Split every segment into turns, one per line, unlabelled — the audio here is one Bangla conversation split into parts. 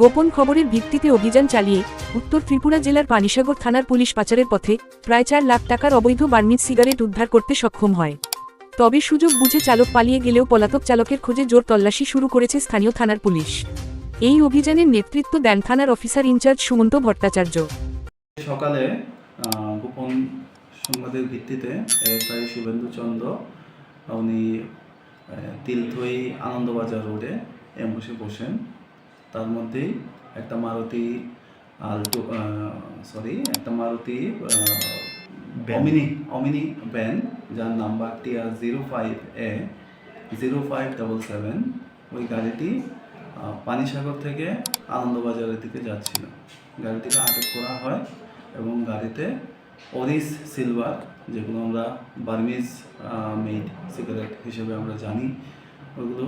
গোপন খবরের ভিত্তিতে অভিযান চালিয়ে উত্তর ত্রিপুরা জেলার পানিসাগর থানার পুলিশ পাচারের পথে প্রায় চার লাখ টাকার অবৈধ বার্মিজ সিগারেট উদ্ধার করতে সক্ষম হয়। তবে সুযোগ বুঝে চালক পালিয়ে গেলেও পলাতক চালকের খোঁজে জোর তল্লাশি শুরু করেছে স্থানীয় থানার পুলিশ। এই অভিযানের নেতৃত্ব দেন থানার অফিসার ইনচার্জ সুমন্ত ভট্টাচার্য।
সকালে গোপন সংবাদের ভিত্তিতে এসআই শুভেন্দু চন্দ্র, উনি তিলথই আনন্দবাজার রোডে অ্যাম্বুসে বসেন। তার মধ্যেই একটা মারুতি আলটো সরি একটা মারুতি অমিনি অমিনি ভ্যান যার number TR zero five A, zero five double seven. ওই গাড়িটি পানিসাগর থেকে আনন্দবাজারের দিকে যাচ্ছিল। গাড়িটিকে আটক করা হয় এবং গাড়িতে অরিস সিলভার, যেগুলো আমরা বার্মিজ মেড সিগারেট হিসেবে আমরা জানি, ওগুলো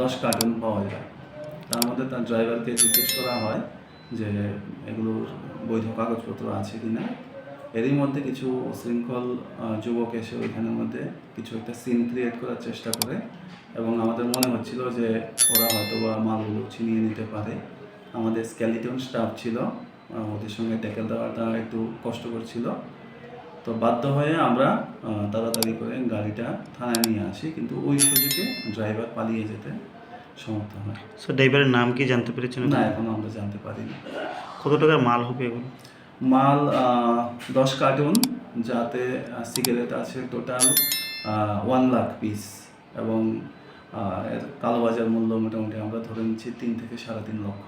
দশ কার্টুন পাওয়া যায়। তার মধ্যে তার ড্রাইভারকে জিজ্ঞেস করা হয় যে এগুলোর বৈধ কাগজপত্র আছে কি না। এরই মধ্যে কিছু শৃঙ্খল যুবক এসে ওইখানের মধ্যে কিছু একটা সিন ক্রিয়েট করার চেষ্টা করে এবং আমাদের মনে হচ্ছিল যে ওরা হয়তো বা মালগুলো ছিনিয়ে নিতে পারে। আমাদের স্ক্যালিটন স্টাফ ছিল ওদের সঙ্গে ট্যাকেল দেওয়াটা একটু কষ্টকর ছিল। তো বাধ্য হয়ে আমরা তাড়াতাড়ি করে গাড়িটা থানায় নিয়ে আসি, কিন্তু ওই সুযোগে ড্রাইভার পালিয়ে যেতে সমর্থ হয়
স্যার ড্রাইভারের নাম কি জানতে পেরেছেন
না এখনও? আমরা জানতে পারিনি।
কত টাকার মাল হবে এগুলো?
মাল দশ কার্টুন যাতে সিগারেট আছে টোটাল ওয়ান লাখ পিস এবং আহ, এর কালোবাজার মূল্য মোটামুটি আমরা ধরে নিচ্ছি তিন থেকে সাড়ে তিন লক্ষ।